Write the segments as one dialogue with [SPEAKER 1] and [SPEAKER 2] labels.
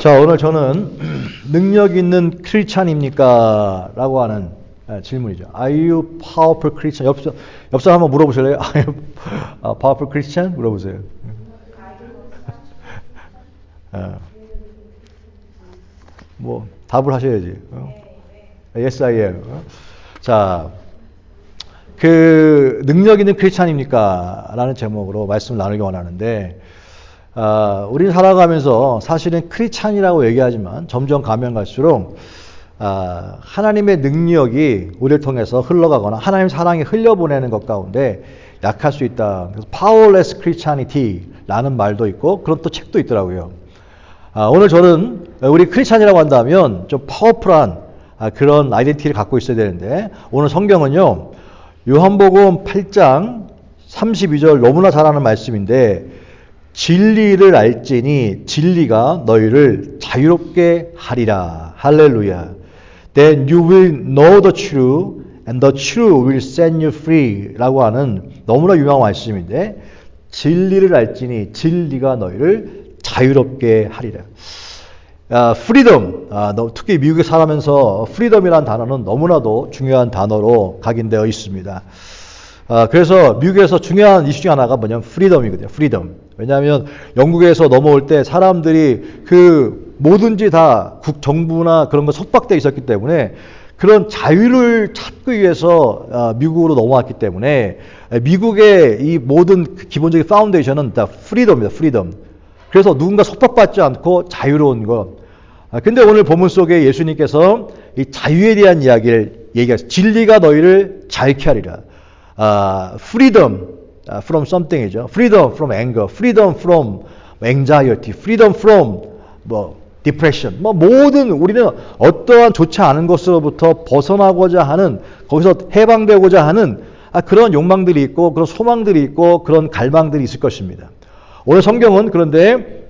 [SPEAKER 1] 자, 오늘 저는 능력 있는 크리스찬입니까? 라고 하는 예, 질문이죠. Are you powerful Christian? 옆, 옆 사람 한번 물어보실래요? Are you a powerful Christian? 물어보세요. 예. 뭐 답을 하셔야지. 어? Yes, I am. 어? 자, 그 능력 있는 크리스찬입니까? 라는 제목으로 말씀을 나누기 원하는데 아, 우리는 살아가면서 사실은 크리스찬이라고 얘기하지만 점점 가면 갈수록 아, 하나님의 능력이 우리를 통해서 흘러가거나 하나님 사랑이 흘려보내는 것 가운데 약할 수 있다. 그래서 powerless Christianity라는 말도 있고 그런 또 책도 있더라고요. 아, 오늘 저는 우리 크리스찬이라고 한다면 좀 파워풀한 아, 그런 아이덴티티를 갖고 있어야 되는데 오늘 성경은요. 요한복음 8장 32절 너무나 잘 아는 말씀인데 진리를 알지니 진리가 너희를 자유롭게 하리라. 할렐루야. Then you will know the truth and the truth will set you free 라고 하는 너무나 유명한 말씀인데 진리를 알지니 진리가 너희를 자유롭게 하리라. 아, 프리덤, 아, 특히 미국에 살면서 프리덤이라는 단어는 너무나도 중요한 단어로 각인되어 있습니다. 아, 그래서 미국에서 중요한 이슈 중 하나가 뭐냐면 프리덤이거든요. 프리덤. 왜냐하면 영국에서 넘어올 때 사람들이 그 뭐든지 다 국 정부나 그런 거 속박돼 있었기 때문에 그런 자유를 찾기 위해서 아, 미국으로 넘어왔기 때문에 미국의 이 모든 기본적인 파운데이션은 다 프리덤입니다. 프리덤. 그래서 누군가 속박받지 않고 자유로운 것. 아, 근데 오늘 본문 속에 예수님께서 이 자유에 대한 이야기를 얘기하셨어요. 진리가 너희를 자유케 하리라. 아, freedom from something이죠. freedom from anger, freedom from anxiety, freedom from 뭐 depression. 뭐 모든 우리는 어떠한 좋지 않은 것으로부터 벗어나고자 하는 거기서 해방되고자 하는 아, 그런 욕망들이 있고 그런 소망들이 있고 그런 갈망들이 있을 것입니다. 오늘 성경은 그런데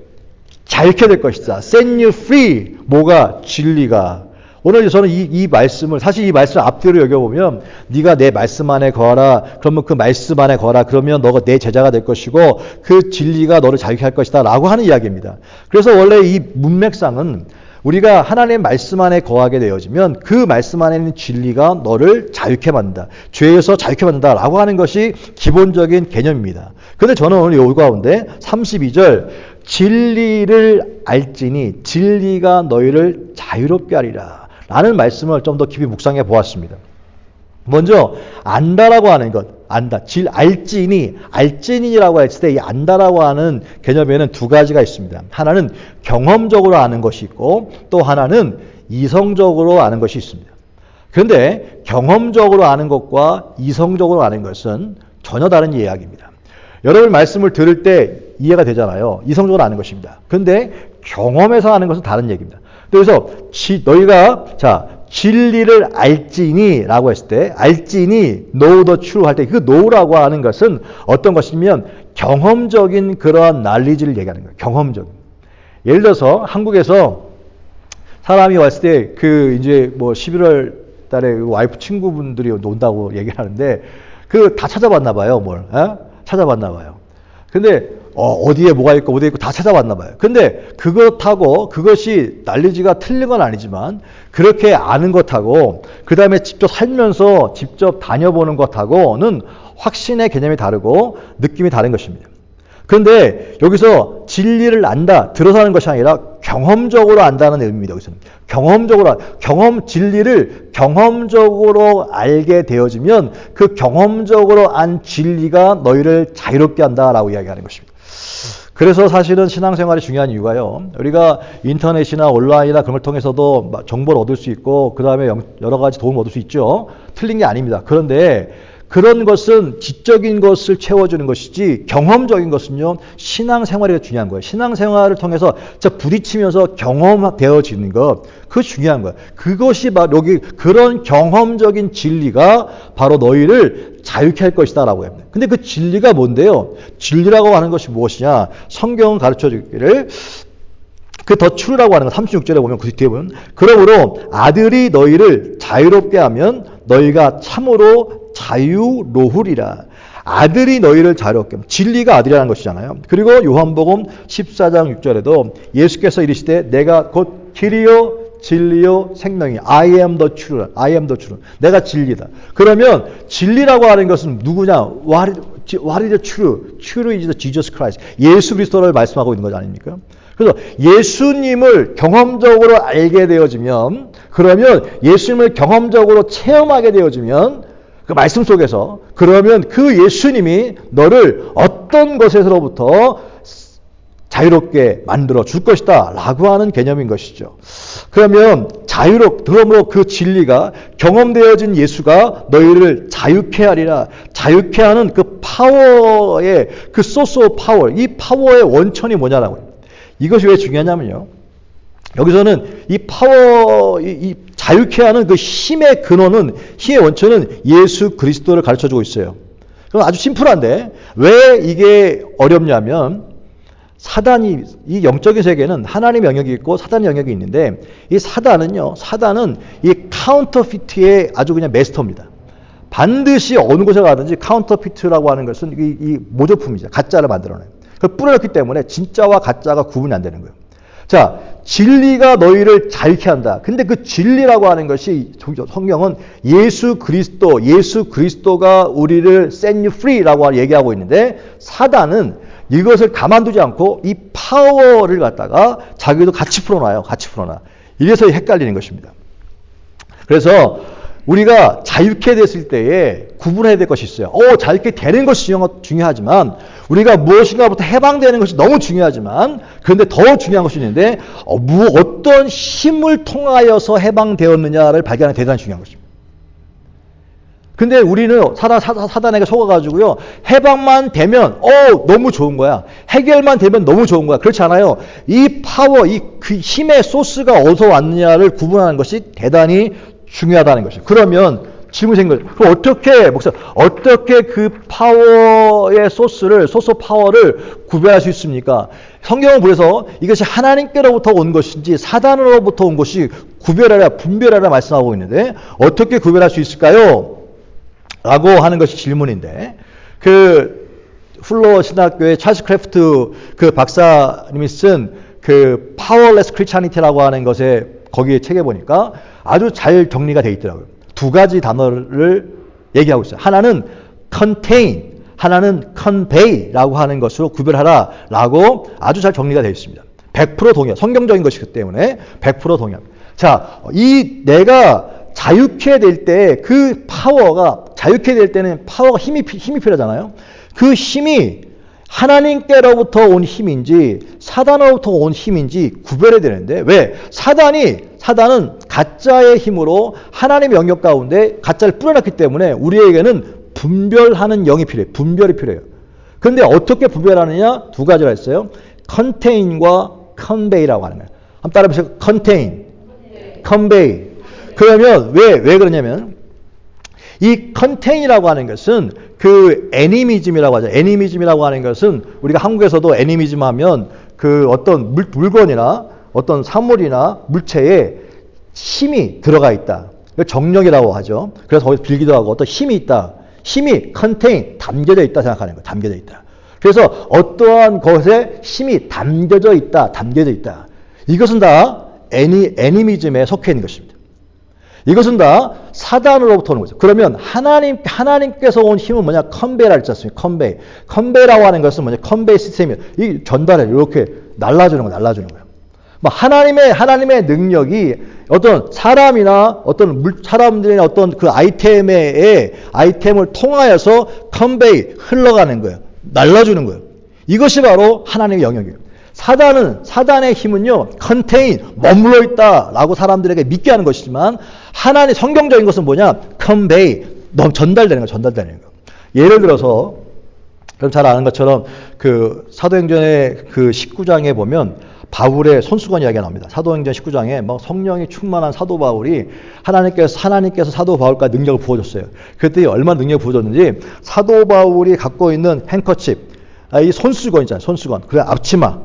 [SPEAKER 1] 자유케 될 것이다. set you free. 뭐가 진리가 오늘 저는 이, 이 말씀을 사실 이 말씀을 앞뒤로 여겨보면 네가 내 말씀 안에 거하라 그러면 그 말씀 안에 거하라 그러면 너가 내 제자가 될 것이고 그 진리가 너를 자유케 할 것이다 라고 하는 이야기입니다. 그래서 원래 이 문맥상은 우리가 하나님의 말씀 안에 거하게 되어지면 그 말씀 안에 있는 진리가 너를 자유케 만든다. 죄에서 자유케 만든다. 라고 하는 것이 기본적인 개념입니다. 근데 저는 오늘 요 가운데 32절 진리를 알지니 진리가 너희를 자유롭게 하리라. 라는 말씀을 좀 더 깊이 묵상해 보았습니다. 먼저 안다라고 하는 것, 안다, 질 알지니 알지니라고 했을 때 이 안다라고 하는 개념에는 두 가지가 있습니다. 하나는 경험적으로 아는 것이 있고 또 하나는 이성적으로 아는 것이 있습니다. 그런데 경험적으로 아는 것과 이성적으로 아는 것은 전혀 다른 이야기입니다. 여러분 말씀을 들을 때 이해가 되잖아요. 이성적으로 아는 것입니다. 그런데 경험에서 아는 것은 다른 얘기입니다. 그래서 지, 너희가 자 진리를 알지니라고 했을 때 알지니 know the true 할때 그 know라고 하는 것은 어떤 것이면 경험적인 그러한 난리지를 얘기하는 거예요. 경험적인. 예를 들어서 한국에서 사람이 왔을 때 그 이제 뭐 11월 달에 그 와이프 친구분들이 논다고 얘기를 하는데 그 다 찾아봤나 봐요. 뭘. 어? 찾아봤나 봐요. 근데 어, 디에 뭐가 있고 어디에 있고 다 찾아봤나 봐요. 근데 그것하고 그것이 난리지가 틀린 건 아니지만 그렇게 아는 것하고 그 다음에 직접 살면서 직접 다녀보는 것하고는 확신의 개념이 다르고 느낌이 다른 것입니다. 그런데 여기서 진리를 안다, 들어서 하는 것이 아니라 경험적으로 안다는 의미입니다. 여기서는. 경험적으로, 경험, 진리를 경험적으로 알게 되어지면 그 경험적으로 안 진리가 너희를 자유롭게 한다라고 이야기하는 것입니다. 그래서 사실은 신앙생활이 중요한 이유가요. 우리가 인터넷이나 온라인이나 그런 걸 통해서도 정보를 얻을 수 있고 그 다음에 여러 가지 도움을 얻을 수 있죠. 틀린 게 아닙니다. 그런데 그런 것은 지적인 것을 채워주는 것이지 경험적인 것은요 신앙생활이 중요한 거예요. 신앙생활을 통해서 부딪히면서 경험되어지는 것 그거 중요한 거예요. 그것이 바로 여기 그런 경험적인 진리가 바로 너희를 자유케 할 것이다라고 합니다. 근데 그 진리가 뭔데요? 진리라고 하는 것이 무엇이냐? 성경은 가르쳐 주기를 그더 추르라고 하는 거 36절에 보면 그 뒤에 보면 그러므로 아들이 너희를 자유롭게 하면 너희가 참으로 자유로우리라. 아들이 너희를 자유롭게 진리가 아들이라는 것이잖아요. 그리고 요한복음 14장 6절에도 예수께서 이르시되 내가 곧 길이요 진리요 생명이 I am the truth. I am the truth. 내가 진리다. 그러면 진리라고 하는 것은 누구냐? What is, what is the truth? Truth is Jesus Christ. 예수 그리스도를 말씀하고 있는 것 아닙니까? 그래서 예수님을 경험적으로 알게 되어지면 그러면 예수님을 경험적으로 체험하게 되어지면 그 말씀 속에서 그러면 그 예수님이 너를 어떤 것에서로부터 자유롭게 만들어 줄 것이다 라고 하는 개념인 것이죠. 그러면 자유롭, 그러므로 그 진리가 경험되어진 예수가 너희를 자유케 하리라. 자유케 하는 그 파워의 그 소스 오브 파워, 이 파워의 원천이 뭐냐라고. 이것이 왜 중요하냐면요. 여기서는 이 파워, 이, 이 자유케 하는 그 힘의 근원은, 힘의 원천은 예수 그리스도를 가르쳐 주고 있어요. 그럼 아주 심플한데, 왜 이게 어렵냐면, 사단이 이 영적인 세계는 하나님 영역이 있고 사단 영역이 있는데 이 사단은요. 사단은 이 카운터피트의 아주 그냥 메스터입니다. 반드시 어느 곳에 가든지 카운터피트라고 하는 것은 이, 이 모조품이죠. 가짜를 만들어내요. 그 뿌려놨기 때문에 진짜와 가짜가 구분이 안 되는 거예요. 자, 진리가 너희를 자유케 한다. 근데 그 진리라고 하는 것이 성경은 예수 그리스도, 예수 그리스도가 우리를 set you free라고 얘기하고 있는데 사단은 이것을 가만두지 않고 이 파워를 갖다가 자기도 같이 풀어놔요. 같이 풀어놔. 이래서 헷갈리는 것입니다. 그래서 우리가 자유케 됐을 때에 구분해야 될 것이 있어요. 오, 자유케 되는 것이 중요하지만 우리가 무엇인가부터 해방되는 것이 너무 중요하지만 그런데 더 중요한 것이 있는데 어, 어떤 힘을 통하여서 해방되었느냐를 발견하는 대단히 중요한 것입니다. 근데 우리는 사단, 사단 에게 속아가지고요. 해방만 되면, 어, 너무 좋은 거야. 해결만 되면 너무 좋은 거야. 그렇지 않아요. 이 파워, 이 그 힘의 소스가 어디서 왔느냐를 구분하는 것이 대단히 중요하다는 것이죠. 그러면 질문 생겨. 그럼 어떻게, 목사, 어떻게 그 파워의 소스를, 소스 파워를 구별할 수 있습니까? 성경은 그래서 이것이 하나님께로부터 온 것인지 사단으로부터 온 것이 구별하라, 분별하라 말씀하고 있는데 어떻게 구별할 수 있을까요? 라고 하는 것이 질문인데, 그, 훌러 신학교의 찰스 크래프트 그 박사님이 쓴 그 파워레스 크리스차니티라고 하는 것에 거기에 책에 보니까 아주 잘 정리가 되어 있더라고요. 두 가지 단어를 얘기하고 있어요. 하나는 contain, 하나는 convey라고 하는 것으로 구별하라라고 아주 잘 정리가 되어 있습니다. 100% 동의합니다. 성경적인 것이기 때문에 100% 동의합니다. 자, 이 내가 자유케 될 때 그 파워가 자유케 될 때는 파워가 힘이 힘이 필요하잖아요. 그 힘이 하나님께로부터 온 힘인지 사단으로부터 온 힘인지 구별해야 되는데 왜 사단이 사단은 가짜의 힘으로 하나님의 영역 가운데 가짜를 뿌려놨기 때문에 우리에게는 분별하는 영이 필요해요. 분별이 필요해요. 그런데 어떻게 분별하느냐 두 가지가 있어요. 컨테인과 컨베이라고 하는 거예요. 한번 따라해보세요. 컨테인, 컨베이. 그러면 왜, 왜 그러냐면 이 컨테인이라고 하는 것은 그 애니미즘이라고 하죠. 애니미즘이라고 하는 것은 우리가 한국에서도 애니미즘 하면 그 어떤 물, 물건이나 어떤 사물이나 물체에 힘이 들어가 있다. 정력이라고 하죠. 그래서 거기서 빌기도 하고 어떤 힘이 있다. 힘이 컨테인, 담겨져 있다 생각하는 거예요. 담겨져 있다. 그래서 어떠한 것에 힘이 담겨져 있다. 담겨져 있다. 이것은 다 애니, 애니미즘에 속해 있는 것입니다. 이것은 다 사단으로부터 오는 거죠. 그러면 하나님, 하나님께서 온 힘은 뭐냐? 컨베이라 했지 않습니까? 컨베이. 컨베이라고 하는 것은 뭐냐? 컨베이 시스템이 이 전달을 이렇게 날라주는 거, 날라주는 거예요. 뭐 하나님의, 하나님의 능력이 어떤 사람이나 어떤 물, 사람들의 어떤 그 아이템의, 아이템을 통하여서 컨베이, 흘러가는 거예요. 날라주는 거예요. 이것이 바로 하나님의 영역이에요. 사단은 사단의 힘은요 컨테인 머물러 있다라고 사람들에게 믿게 하는 것이지만 하나님 성경적인 것은 뭐냐 컨베이 전달되는 거 전달되는 거 예를 들어서 그럼 잘 아는 것처럼 그 사도행전의 그 19장에 보면 바울의 손수건 이야기가 나옵니다. 사도행전 19장에 막 성령이 충만한 사도 바울이 하나님께서 하나님께서 사도 바울과 능력을 부어줬어요. 그때 얼마나 능력을 부어줬는지 사도 바울이 갖고 있는 행커칩, 아, 이 손수건 있잖아요. 손수건, 그 앞치마,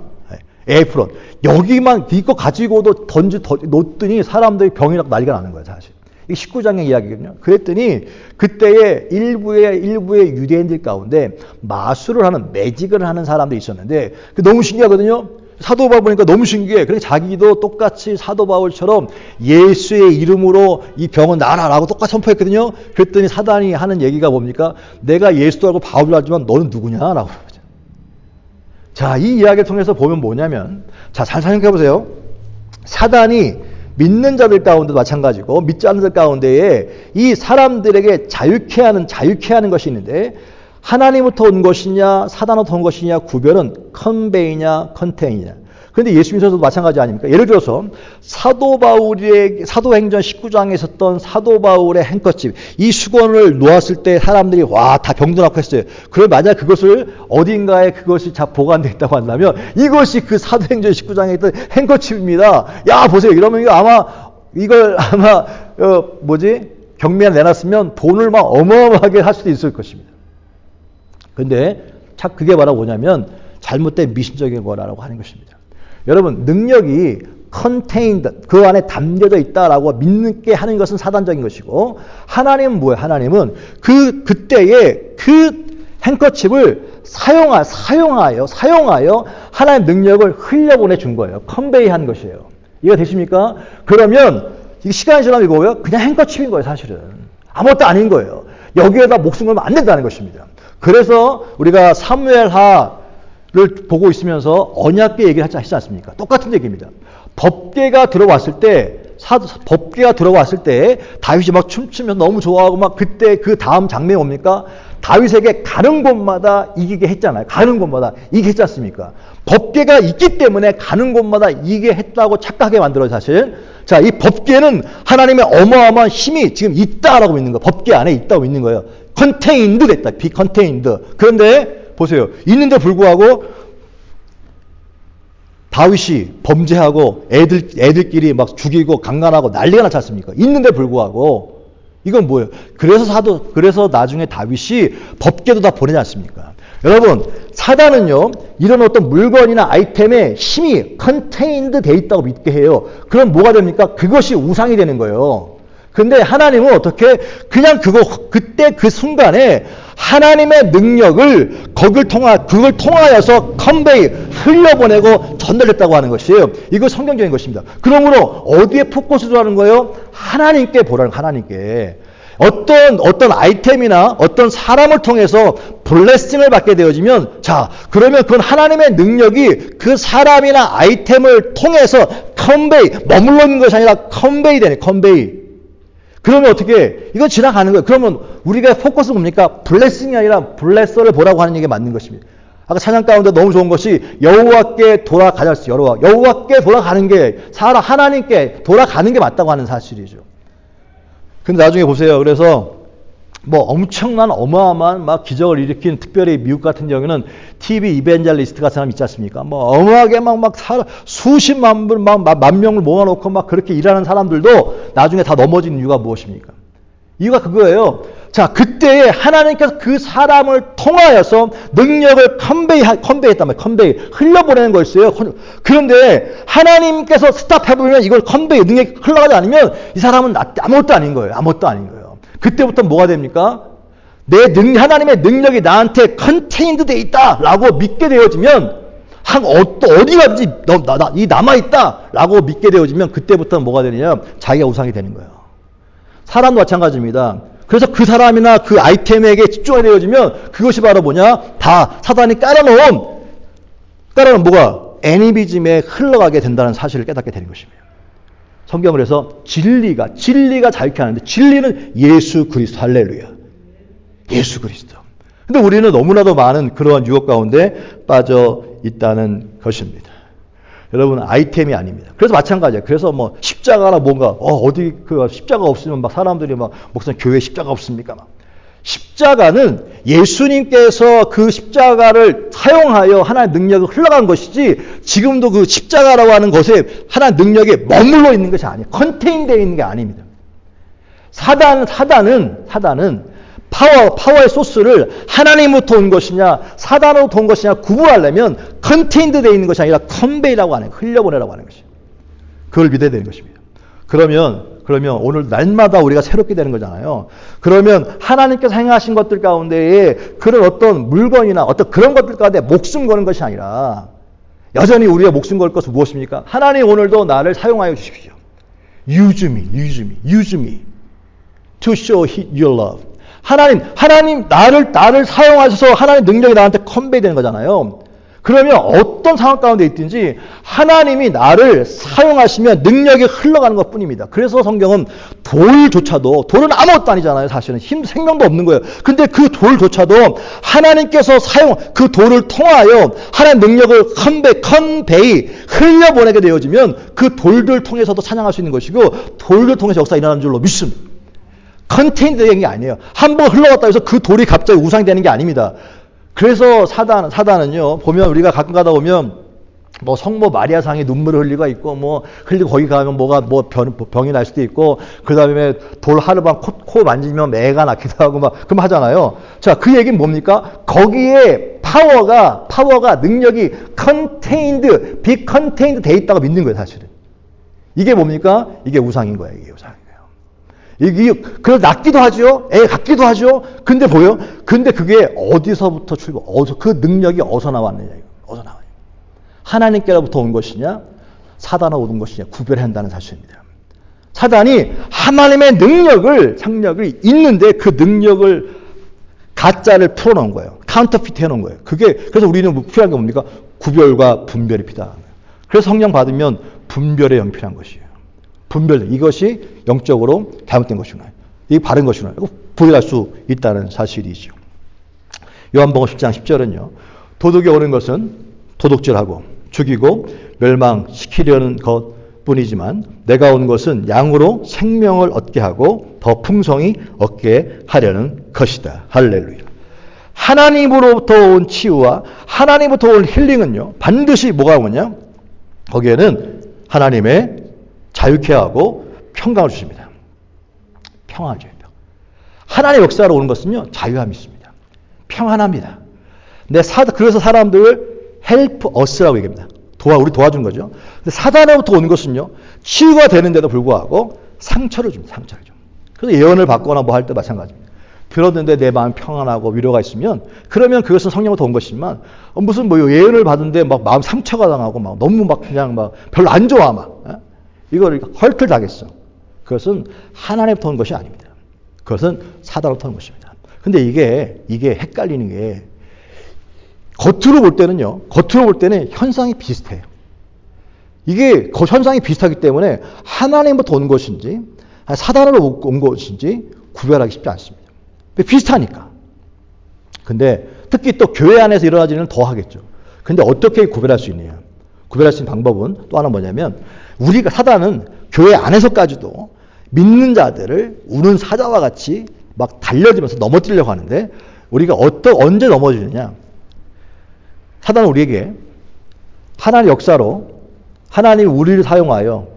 [SPEAKER 1] 에프론. 여기만 이거 가지고도 던지 놓더니 사람들이 병이 나고 난리가 나는 거예요, 사실. 이 19장의 이야기거든요. 그랬더니 그때에 일부의 일부의 유대인들 가운데 마술을 하는 매직을 하는 사람들이 있었는데 너무 신기하거든요. 사도 바울 보니까 너무 신기해. 그래서 자기도 똑같이 사도 바울처럼 예수의 이름으로 이 병은 나라라고 똑같이 선포했거든요. 그랬더니 사단이 하는 얘기가 뭡니까? 내가 예수도 알고 바울도 알지만 너는 누구냐라고. 자, 이 이야기를 통해서 보면 뭐냐면 자, 잘 생각해 보세요. 사단이 믿는 자들 가운데도 마찬가지고 믿지 않는 자들 가운데에 이 사람들에게 자유케 하는 자유케 하는 것이 있는데 하나님부터 온 것이냐 사단으로부터 온 것이냐 구별은 컨베이냐 컨테이냐 그런데 예수님께서도 마찬가지 아닙니까? 예를 들어서 사도 바울의 사도행전 19장에 있었던 사도 바울의 행커집 이 수건을 놓았을 때 사람들이 와 다 병도 낳고 했어요. 그럼 만약 그것을 어딘가에 그것이 자 보관되어 있다고 한다면 이것이 그 사도행전 19장에 있던 행커집입니다. 야 보세요. 이러면 이거 아마 이걸 아마 어, 뭐지 경매에 내놨으면 돈을 막 어마어마하게 할 수도 있을 것입니다. 근데 참 그게 바로 뭐냐면 잘못된 미신적인 거라고 하는 것입니다. 여러분 능력이 컨테인드 그 안에 담겨져 있다라고 믿게 하는 것은 사단적인 것이고 하나님은 뭐예요? 하나님은 그 그때의 그 행커칩을 사용하, 사용하여 사용하여 하나님 능력을 흘려보내 준 거예요. 컨베이 한 것이에요. 이해가 되십니까? 그러면 시간이 지나면 이거요 그냥 행커칩인 거예요, 사실은. 아무것도 아닌 거예요. 여기에다 목숨 걸면 안 된다는 것입니다. 그래서 우리가 사무엘하 를 보고 있으면서 언약계 얘기를 하지 않습니까? 똑같은 얘기입니다. 법계가 들어왔을 때 사, 법계가 들어왔을 때 다윗이 막 춤추면 너무 좋아하고 막 그때 그 다음 장면이 뭡니까? 다윗에게 가는 곳마다 이기게 했잖아요. 가는 곳마다 이기게 했지 않습니까? 법계가 있기 때문에 가는 곳마다 이기게 했다고 착각하게 만들어요, 사실. 자, 이 법계는 하나님의 어마어마한 힘이 지금 있다라고 믿는 거예요. 법계 안에 있다고 믿는 거예요. 컨테인드 됐다. 비컨테인드. 그런데 보세요. 있는데 불구하고 다윗이 범죄하고 애들, 애들끼리 막 죽이고 강간하고 난리가 나지 않습니까? 있는데 불구하고 이건 뭐예요? 그래서 사도, 그래서 나중에 다윗이 법계도 다 보내지 않습니까? 여러분, 사단은요, 이런 어떤 물건이나 아이템에 힘이 컨테인드 돼 있다고 믿게 해요. 그럼 뭐가 됩니까? 그것이 우상이 되는 거예요. 근데 하나님은 어떻게 그냥 그거 그때 그 순간에 하나님의 능력을 거길 통하 그걸 통하여서 컨베이 흘려보내고 전달했다고 하는 것이에요. 이거 성경적인 것입니다. 그러므로 어디에 포커스를 하는 거예요? 하나님께 보라는 하나님께. 어떤 어떤 아이템이나 어떤 사람을 통해서 블레싱을 받게 되어지면 자 그러면 그건 하나님의 능력이 그 사람이나 아이템을 통해서 컨베이 머물러 있는 것이 아니라 컨베이 되네 컨베이 그러면 어떻게 이건 지나가는 거예요. 그러면 우리가 포커스 뭡니까? 블레싱이 아니라 블레서를 보라고 하는 얘기 맞는 것입니다. 아까 찬양 가운데 너무 좋은 것이 여호와께 돌아가자 여호와 여호와께 돌아가는 게 사람 하나님께 돌아가는 게 맞다고 하는 사실이죠. 근데 나중에 보세요. 그래서 뭐 엄청난 어마어마한 막 기적을 일으킨 특별히 미국 같은 경우는 TV 이벤젤리스트 같은 사람 있지 않습니까? 뭐 어마하게 막, 막 수십만 분, 막, 만 명을 모아놓고 막 그렇게 일하는 사람들도 나중에 다 넘어진 이유가 무엇입니까? 이유가 그거예요. 자, 그때에 하나님께서 그 사람을 통하여서 능력을 컨베이, 컨베이했단 말이에요. 컨베이. 흘려보내는 거였어요. 그런데 하나님께서 스탑해보면 이걸 컨베이, 능력이 흘러가지 않으면 이 사람은 아무것도 아닌 거예요. 아무것도 아닌 거예요. 그때부터 뭐가 됩니까? 내 능, 하나님의 능력이 나한테 컨테인드 돼 있다 라고 믿게 되어지면 한 어, 어디 가든지 너, 나, 나, 이 남아있다라고 믿게 되어지면 그때부터 뭐가 되느냐 자기가 우상이 되는 거예요. 사람도 마찬가지입니다. 그래서 그 사람이나 그 아이템에게 집중이 되어지면 그것이 바로 뭐냐 다 사단이 깔아놓은 깔아놓은 뭐가 애니비즘에 흘러가게 된다는 사실을 깨닫게 되는 것입니다. 성경을 해서 진리가 진리가 자유케 하는데 진리는 예수 그리스도 할렐루야. 예수 그리스도. 근데 우리는 너무나도 많은 그러한 유혹 가운데 빠져 있다는 것입니다. 여러분 아이템이 아닙니다. 그래서 마찬가지예요. 그래서 뭐 십자가나 뭔가 어, 어디 그 십자가 없으면 막 사람들이 막 목사님 교회 십자가 없습니까? 막 십자가는 예수님께서 그 십자가를 사용하여 하나의 능력을 흘러간 것이지 지금도 그 십자가라고 하는 것에 하나의 능력이 머물러 있는 것이 아니에요. 컨테인되어 있는 게 아닙니다. 사단, 사단은, 사단은 파워, 파워의 소스를 하나님부터 온 것이냐, 사단으로부터 온 것이냐 구분하려면 컨테인드 되어 있는 것이 아니라 컨베이라고 하는, 흘려보내라고 하는 것이에요. 그걸 믿어야 되는 것입니다. 그러면 그러면 오늘 날마다 우리가 새롭게 되는 거잖아요. 그러면 하나님께서 행하신 것들 가운데에 그런 어떤 물건이나 어떤 그런 것들 가운데 목숨 거는 것이 아니라 여전히 우리가 목숨 걸 것은 무엇입니까? 하나님 오늘도 나를 사용하여 주십시오. Use me, use me, use me to show your love. 하나님, 하나님 나를 나를 사용하셔서 하나님 능력이 나한테 컨베이 되는 거잖아요. 그러면 어떤 상황 가운데 있든지 하나님이 나를 사용하시면 능력이 흘러가는 것 뿐입니다. 그래서 성경은 돌조차도, 돌은 아무것도 아니잖아요. 사실은 힘, 생명도 없는 거예요. 근데 그 돌조차도 하나님께서 사용, 그 돌을 통하여 하나님 능력을 컨베, 컨베이, 흘려보내게 되어지면 그 돌들 통해서도 찬양할 수 있는 것이고 돌들 통해서 역사 일어나는 줄로 믿습니다. 컨테인드 되는 게 아니에요. 한 번 흘러갔다 해서 그 돌이 갑자기 우상이 되는 게 아닙니다. 그래서 사단, 사단은요, 보면 우리가 가끔 가다 보면 뭐 성모 마리아상이 눈물을 흘리고 있고 뭐 흘리고 거기 가면 뭐가 뭐 병, 병이 날 수도 있고 그 다음에 돌 하루밤 코, 코 만지면 매가 낫기도 하고 막 그럼 하잖아요. 자, 그 얘기는 뭡니까? 거기에 파워가 파워가 능력이 컨테인드, 비 컨테인드 돼 있다고 믿는 거예요, 사실은. 이게 뭡니까? 이게 우상인 거예요, 이게 우상. 이게 그걸 낫기도 하죠. 애 같기도 하죠. 근데 보여? 근데 그게 어디서부터 출발? 어디서 그 능력이 어디서 나왔느냐? 어디서 나와요? 하나님께로부터 온 것이냐? 사단으로 온 것이냐? 구별해야 한다는 사실입니다. 사단이 하나님의 능력을 상력을 있는데 그 능력을 가짜를 풀어놓은 거예요. 카운터피트 해놓은 거예요. 그게 그래서 우리는 뭐 필요한 게 뭡니까? 구별과 분별이 필요한 거예요. 그래서 성령 받으면 분별의 영 필요한 것이에요. 분별 이것이 영적으로 잘못된 것이구나. 이 바른 것이구나. 부인할 수 있다는 사실이죠. 요한복음 10장 10절은요. 도둑이 오는 것은 도둑질하고 죽이고 멸망시키려는 것 뿐이지만 내가 온 것은 양으로 생명을 얻게 하고 더 풍성히 얻게 하려는 것이다. 할렐루야. 하나님으로부터 온 치유와 하나님부터 온 힐링은요. 반드시 뭐가 오냐? 거기에는 하나님의 자유케 하고 평강을 주십니다. 평안을 줘요. 하나님의 역사로 오는 것은요, 자유함이 있습니다. 평안합니다. 내 사, 그래서 사람들을 help us라고 얘기합니다. 도와, 우리 도와준 거죠. 근데 사단으로부터 오는 것은요, 치유가 되는데도 불구하고 상처를 줍니다. 상처를 좀. 그래서 예언을 받거나 뭐 할 때 마찬가지입니다. 들었는데 내 마음 평안하고 위로가 있으면 그러면 그것은 성령으로 온 것이지만 어, 무슨 뭐 예언을 받은데 막 마음 상처가 당하고 막 너무 막 그냥 막 별로 안 좋아 막 예? 이걸 헐클 당했어. 그것은 하나님부터 온 것이 아닙니다. 그것은 사단으로부터 온 것입니다. 근데 이게, 이게 헷갈리는 게, 겉으로 볼 때는요, 겉으로 볼 때는 현상이 비슷해요. 이게 현상이 비슷하기 때문에 하나님부터 온 것인지, 사단으로 온 것인지 구별하기 쉽지 않습니다. 비슷하니까. 근데 특히 또 교회 안에서 일어나지는 더 하겠죠. 근데 어떻게 구별할 수 있느냐? 구별할 수 있는 방법은 또 하나 뭐냐면 우리가 사단은 교회 안에서까지도 믿는 자들을 우는 사자와 같이 막 달려들면서 넘어뜨리려고 하는데 우리가 어떠, 언제 넘어지느냐? 사단은 우리에게 하나님 역사로 하나님 우리를 사용하여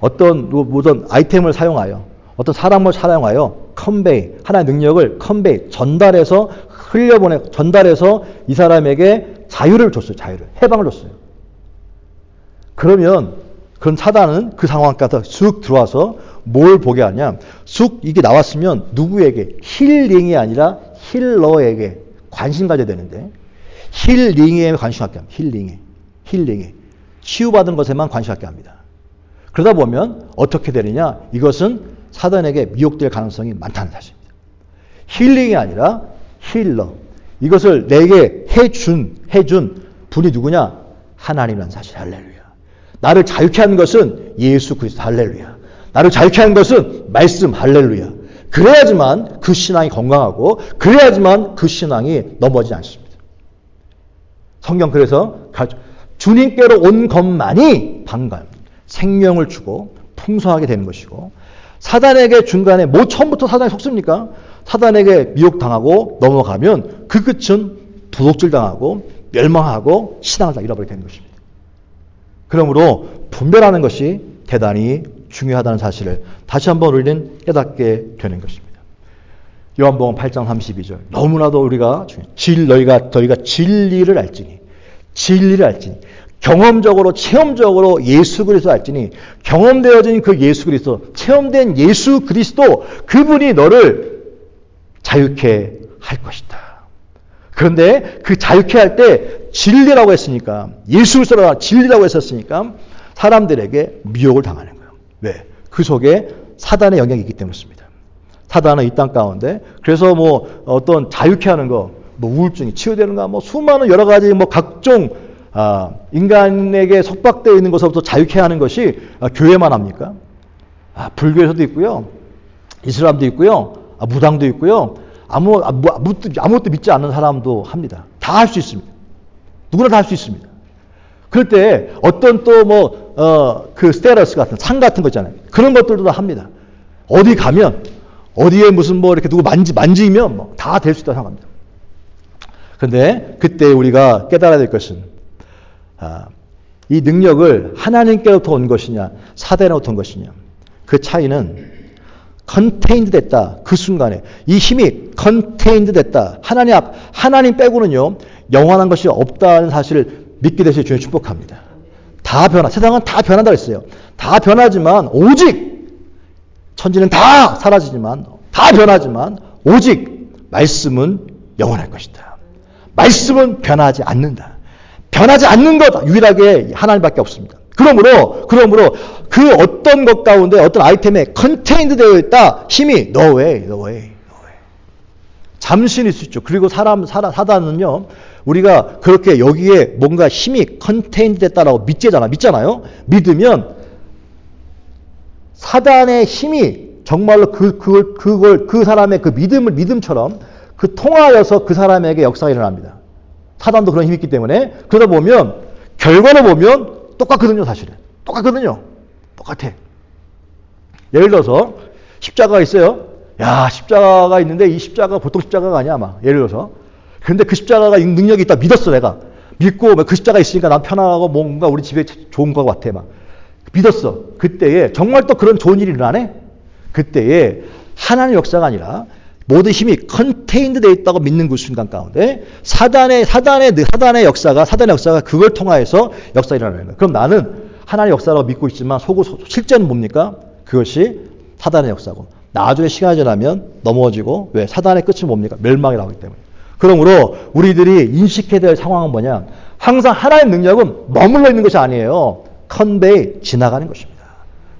[SPEAKER 1] 어떤 무슨 아이템을 사용하여 어떤 사람을 사용하여 컨베이 하나의 능력을 컨베이 전달해서 흘려보내 전달해서 이 사람에게 자유를 줬어요. 자유를 해방을 줬어요. 그러면 그런 사단은 그 상황까지 쑥 들어와서 뭘 보게 하냐? 쑥 이게 나왔으면 누구에게 힐링이 아니라 힐러에게 관심 가져야 되는데 힐링에 관심 갖게 합니다. 힐링에. 힐링에. 치유받은 것에만 관심 갖게 합니다. 그러다 보면 어떻게 되느냐? 이것은 사단에게 미혹될 가능성이 많다는 사실입니다. 힐링이 아니라 힐러. 이것을 내게 해준, 해준 분이 누구냐? 하나님이라는 사실. 할렐루야. 나를 자유케 하는 것은 예수 그리스도 할렐루야. 나를 자유케 하는 것은 말씀 할렐루야. 그래야지만 그 신앙이 건강하고 그래야지만 그 신앙이 넘어지지 않습니다. 성경 그래서 주님께로 온 것만이 방관, 생명을 주고 풍성하게 되는 것이고 사단에게 중간에 뭐 처음부터 사단에 속습니까? 사단에게 미혹당하고 넘어가면 그 끝은 도둑질 당하고 멸망하고 신앙을 다 잃어버리게 되는 것입니다. 그러므로 분별하는 것이 대단히 중요하다는 사실을 다시 한번 우리는 깨닫게 되는 것입니다. 요한복음 8장 32절. 너무나도 우리가 질 너희가 너희가 진리를 알지니 진리를 알지니 경험적으로 체험적으로 예수 그리스도 알지니 경험되어진 그 예수 그리스도 체험된 예수 그리스도 그분이 너를 자유케 할 것이다. 그런데 그 자유케 할 때 진리라고 했으니까 예수 그리스도가 진리라고 했었으니까 사람들에게 미혹을 당하는 거예요. 왜? 그 속에 사단의 영향이 있기 때문입니다. 사단은 이 땅 가운데 그래서 뭐 어떤 자유케 하는 거, 뭐 우울증이 치유되는가, 뭐 수많은 여러 가지 뭐 각종 아, 인간에게 속박되어 있는 것으로부터 자유케 하는 것이 아, 교회만 합니까? 아, 불교에서도 있고요. 이슬람도 있고요. 아, 무당도 있고요. 아무, 아무, 아무것도, 아무것도 믿지 않는 사람도 합니다. 다 할 수 있습니다. 누구나 다 할 수 있습니다. 그럴 때 어떤 또 뭐, 어, 그 스테러스 같은 상 같은 거 있잖아요. 그런 것들도 다 합니다. 어디 가면, 어디에 무슨 뭐 이렇게 누구 만지, 만지면 뭐 다 될 수 있다고 생각합니다. 그런데 그때 우리가 깨달아야 될 것은 아, 이 능력을 하나님께로부터 온 것이냐, 사대로부터 온 것이냐. 그 차이는 컨테인드 됐다. 그 순간에 이 힘이 컨테인드 됐다. 하나님 앞 하나님 빼고는요. 영원한 것이 없다는 사실을 믿게 되시 주님 축복합니다. 다 변화. 세상은 다 변한다고 했어요. 다 변하지만 오직 천지는 다 사라지지만 다 변하지만 오직 말씀은 영원할 것이다. 말씀은 변하지 않는다. 변하지 않는 것 유일하게 하나님밖에 없습니다. 그러므로 그러므로 그 어떤 것 가운데 어떤 아이템에 컨테인드 되어 있다 힘이 no way. 잠시일 수 있죠. 그리고 사람 사단은요 우리가 그렇게 여기에 뭔가 힘이 컨테인드 됐다라고 믿잖아 믿잖아요. 믿으면 사단의 힘이 정말로 그 그걸 그걸 그 사람의 그 믿음을 믿음처럼 그 통하여서 그 사람에게 역사가 일어납니다. 사단도 그런 힘이 있기 때문에 그러다 보면 결과를 보면 똑같거든요, 사실은. 똑같거든요. 똑같아. 예를 들어서 십자가가 있어요. 야, 십자가가 있는데 이 십자가가 보통 십자가가 아니야, 아마. 예를 들어서. 근데 그 십자가가 능력이 있다 믿었어, 내가. 믿고 그 십자가 있으니까 난 편안하고 뭔가 우리 집에 좋은 것 같아, 막. 믿었어. 그때에 정말 또 그런 좋은 일이 일어나네? 그때에 하나님의 역사가 아니라 모든 힘이 컨테인드 되어 있다고 믿는 그 순간 가운데 사단의 사단의 사단의 역사가 사단의 역사가 그걸 통하여서 역사 일어나는 거예요. 그럼 나는 하나님의 역사라고 믿고 있지만 속으로 실제는 뭡니까? 그것이 사단의 역사고 나중에 시간이 지나면 넘어지고 왜 사단의 끝이 뭡니까? 멸망이 나오기 때문에. 그러므로 우리들이 인식해야 될 상황은 뭐냐? 항상 하나의 능력은 머물러 있는 것이 아니에요. 컨베이 지나가는 것입니다.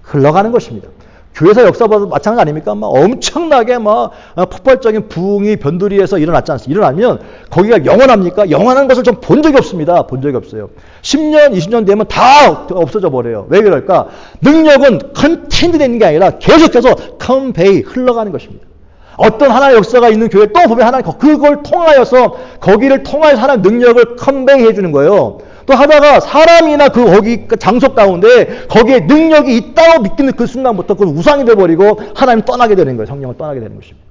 [SPEAKER 1] 흘러가는 것입니다. 교회사 역사보다 마찬가지 아닙니까? 막 엄청나게 막 어, 폭발적인 부흥이 변두리에서 일어났지 않습니까? 일어나면 거기가 영원합니까? 영원한 것을 좀 본 적이 없습니다. 본 적이 없어요. 10년, 20년 되면 다 없어져 버려요. 왜 그럴까? 능력은 컨텐트 되는 게 아니라 계속해서 컨베이 흘러가는 것입니다. 어떤 하나의 역사가 있는 교회 또 보면 하나님 그걸 통하여서 거기를 통하여 하나님 능력을 컨베이 해 주는 거예요. 또 하다가 사람이나 그 거기 그 장소 가운데 거기에 능력이 있다고 믿기는 그 순간부터 그 우상이 돼 버리고 하나님 떠나게 되는 거예요. 성령을 떠나게 되는 것입니다.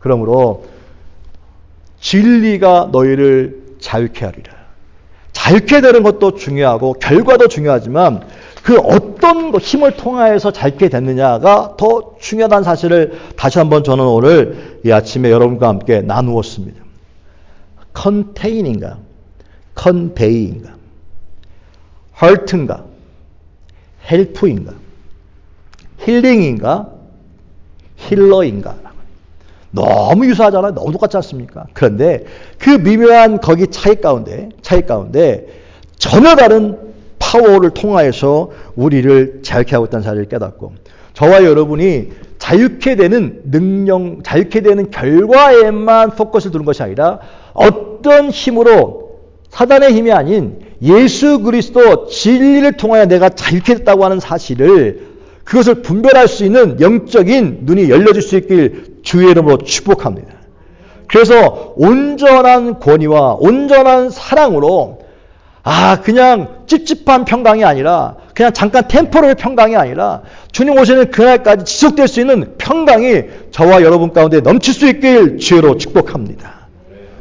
[SPEAKER 1] 그러므로 진리가 너희를 자유케 하리라. 자유케 되는 것도 중요하고 결과도 중요하지만 그 어떤 힘을 통하여서 자유케 됐느냐가 더 중요하다는 사실을 다시 한번 저는 오늘 이 아침에 여러분과 함께 나누었습니다. 컨테이닝가 컨베이인가? 헐트인가? 헬프인가? 힐링인가? 힐러인가? 너무 유사하잖아요. 너무 똑같지 않습니까? 그런데 그 미묘한 거기 차이 가운데, 차이 가운데 전혀 다른 파워를 통하여서 우리를 자유케 하고 있다는 사실을 깨닫고 저와 여러분이 자유케 되는 능력, 자유케 되는 결과에만 포커스를 두는 것이 아니라 어떤 힘으로 사단의 힘이 아닌 예수 그리스도 진리를 통하여 내가 자유케 됐다고 하는 사실을 그것을 분별할 수 있는 영적인 눈이 열려질 수 있길 주의 이름으로 축복합니다. 그래서 온전한 권위와 온전한 사랑으로 아 그냥 찝찝한 평강이 아니라 그냥 잠깐 템포럴 평강이 아니라 주님 오시는 그날까지 지속될 수 있는 평강이 저와 여러분 가운데 넘칠 수 있길 주의로 축복합니다.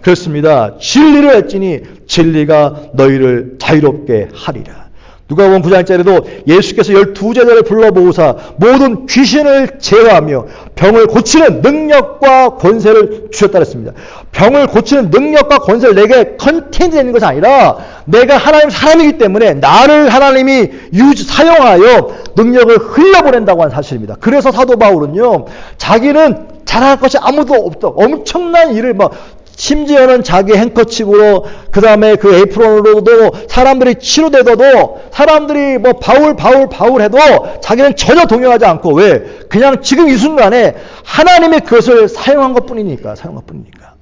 [SPEAKER 1] 그렇습니다. 진리를 했지니 진리가 너희를 자유롭게 하리라. 누가 보면 9장짜리도 예수께서 열두 제자를 불러보고사 모든 귀신을 제어하며 병을 고치는 능력과 권세를 주셨다 그랬습니다. 병을 고치는 능력과 권세를 내게 컨텐츠 되는 것이 아니라 내가 하나님 사람이기 때문에 나를 하나님이 유지, 사용하여 능력을 흘려보낸다고 하는 사실입니다. 그래서 사도 바울은요, 자기는 잘할 것이 아무도 없다. 엄청난 일을 막 심지어는 자기 행커칩으로 그 다음에 그 에이프론으로도 사람들이 치료되더도 사람들이 뭐 바울 바울 바울 해도 자기는 전혀 동요하지 않고 왜 그냥 지금 이 순간에 하나님의 그것을 사용한 것뿐이니까 사용한 것뿐이니까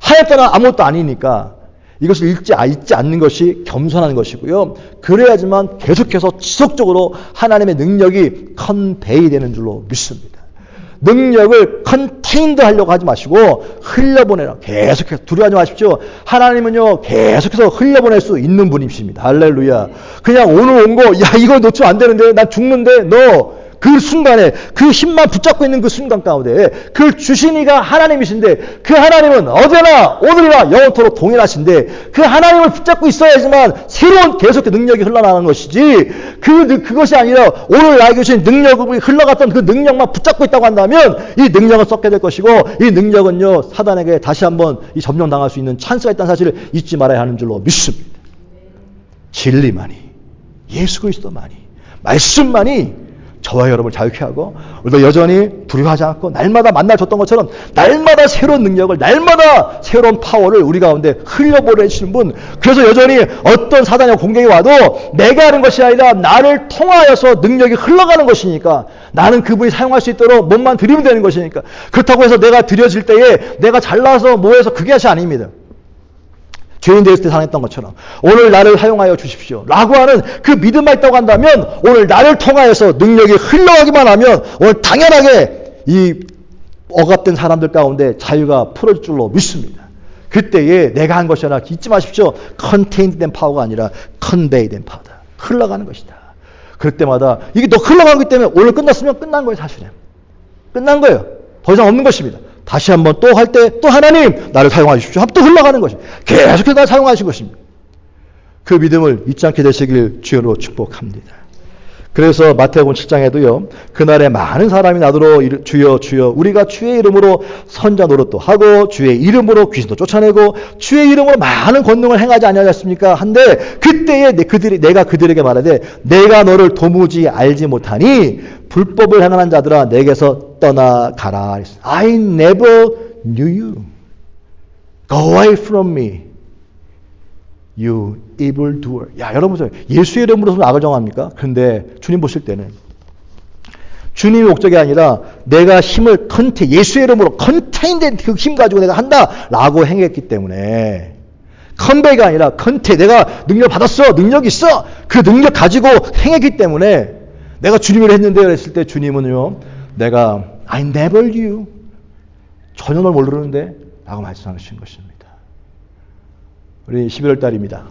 [SPEAKER 1] 하였다는 아무것도 아니니까 이것을 읽지, 아, 잊지 않는 것이 겸손한 것이고요. 그래야지만 계속해서 지속적으로 하나님의 능력이 컨베이 되는 줄로 믿습니다. 능력을 컨테인드 하려고 하지 마시고 흘려보내라. 계속해서 두려워하지 마십시오. 하나님은요 계속해서 흘려보낼 수 있는 분이십니다. 할렐루야. 그냥 오늘 온 거, 야 이거 놓치면 안 되는데 나 죽는데 너 그 순간에 그 힘만 붙잡고 있는 그 순간 가운데 그 주신 이가 하나님이신데 그 하나님은 어제나 오늘이나 영원토록 동일하신데 그 하나님을 붙잡고 있어야지만 새로운 계속 능력이 흘러나가는 것이지 그 그것이 아니라 오늘 나에게 주신 능력이 흘러갔던 그 능력만 붙잡고 있다고 한다면 이 능력은 썩게 될 것이고 이 능력은요 사단에게 다시 한번 이 점령당할 수 있는 찬스가 있다는 사실을 잊지 말아야 하는 줄로 믿습니다. 진리만이 예수 그리스도만이 말씀만이 저와 여러분을 자유케 하고 우리도 여전히 두려워하지 않고 날마다 만나 줬던 것처럼 날마다 새로운 능력을 날마다 새로운 파워를 우리 가운데 흘려보내시는 분 그래서 여전히 어떤 사단의 공격이 와도 내가 하는 것이 아니라 나를 통하여서 능력이 흘러가는 것이니까 나는 그분이 사용할 수 있도록 몸만 들이면 되는 것이니까 그렇다고 해서 내가 들여질 때에 내가 잘나서 뭐해서 그게 것이 아닙니다. 죄인 되었을 때 살았던 것처럼 오늘 나를 사용하여 주십시오. 라고 하는 그 믿음만 있다고 한다면 오늘 나를 통하여서 능력이 흘러가기만 하면 오늘 당연하게 이 억압된 사람들 가운데 자유가 풀어질 줄로 믿습니다. 그때에 내가 한 것이 아니라 잊지 마십시오. 컨테인드 된 파워가 아니라 컨베이 된 파워다. 흘러가는 것이다. 그럴 때마다 이게 너 흘러가기 때문에 오늘 끝났으면 끝난 거예요, 사실은. 끝난 거예요. 더 이상 없는 것입니다. 다시 한번 또 할 때 또 하나님 나를 사용하 십시오. 또 흘러가는 것입니다. 계속해서 나를 사용하신 것입니다. 그 믿음을 잊지 않게 되시길 주여로 축복합니다. 그래서 마태복음 7장에도요. 그날에 많은 사람이 나더러 주여 주여 우리가 주의 이름으로 선자 노릇도 하고 주의 이름으로 귀신도 쫓아내고 주의 이름으로 많은 권능을 행하지 아니하였습니까? 한데 그때에 그들이 내가 그들에게 말하되 내가 너를 도무지 알지 못하니 불법을 행하는 자들아 내게서 떠나가라. I never knew you. Go away from me. You evil doer. 야, 여러분, 예수의 이름으로 악을 정합니까? 그런데 주님 보실 때는 주님의 목적이 아니라 내가 힘을 컨테, 예수의 이름으로 컨테인된 그 힘 가지고 내가 한다라고 행했기 때문에 컨베이가 아니라 컨테, 내가 능력 받았어, 능력 있어, 그 능력 가지고 행했기 때문에 내가 주님을 했는데 그랬을 때 주님은요, 내가 I never knew. 전혀 널 모르는데 라고 말씀하신 것입니다. 우리 11월 달입니다.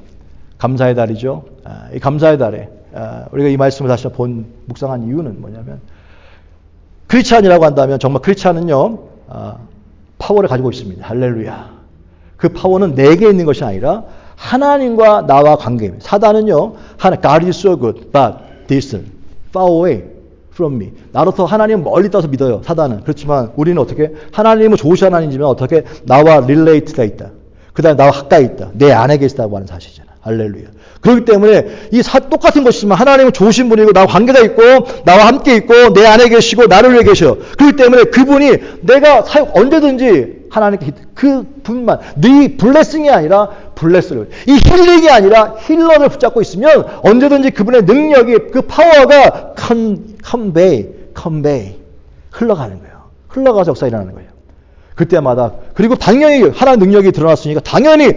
[SPEAKER 1] 감사의 달이죠. 아, 이 감사의 달에 아, 우리가 이 말씀을 다시 본 묵상한 이유는 뭐냐면 크리스찬이라고 한다면 정말 크리스찬은요 아, 파워를 가지고 있습니다. 할렐루야. 그 파워는 내게 있는 것이 아니라 하나님과 나와 관계입니다. 사단은요, 하나, God is so good, but distant, far away from me. 나로서 하나님 멀리 떠서 믿어요. 사단은. 그렇지만 우리는 어떻게? 하나님은 좋으신 하나님이지만 어떻게? 나와 릴레이트가 있다. 그 다음에 나와 가까이 있다. 내 안에 계시다고 하는 사실이잖아. 할렐루야. 그렇기 때문에 이 사, 똑같은 것이지만 하나님은 좋으신 분이고 나와 관계가 있고 나와 함께 있고 내 안에 계시고 나를 위해 계셔. 그렇기 때문에 그분이 내가 사용 언제든지 하나님께 그 분만 네 블레싱이 아니라 블레스를 이 힐링이 아니라 힐러를 붙잡고 있으면 언제든지 그분의 능력이 그 파워가 컨 컨베이 컨베이 흘러가는 거예요. 흘러가서 역사 일어나는 거예요. 그때마다 그리고 당연히 하나의 능력이 드러났으니까 당연히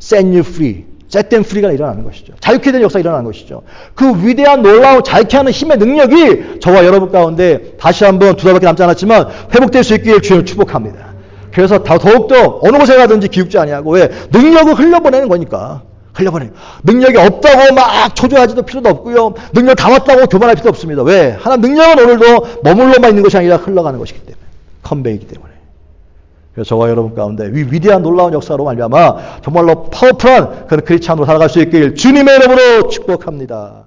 [SPEAKER 1] set you free, them free가 일어나는 것이죠. 자유케 되는 역사가 일어나는 것이죠. 그 위대한 놀라운 자유케 하는 힘의 능력이 저와 여러분 가운데 다시 한번 두 달밖에 남지 않았지만 회복될 수 있기를 주여 축복합니다. 그래서 더욱더 어느 곳에 가든지 기웃지 아니하고 왜 능력을 흘려보내는 거니까. 흘려보내. 능력이 없다고 막 초조하지도 필요도 없고요. 능력 다 왔다고 교만할 필요도 없습니다. 왜? 하나 능력은 오늘도 머물러만 있는 것이 아니라 흘러가는 것이기 때문에. 컨베이기 때문에. 그래서 저와 여러분 가운데 위, 위대한 놀라운 역사로 말미암아 정말로 파워풀한 그런 크리스찬으로 살아갈 수 있길 주님의 이름으로 축복합니다.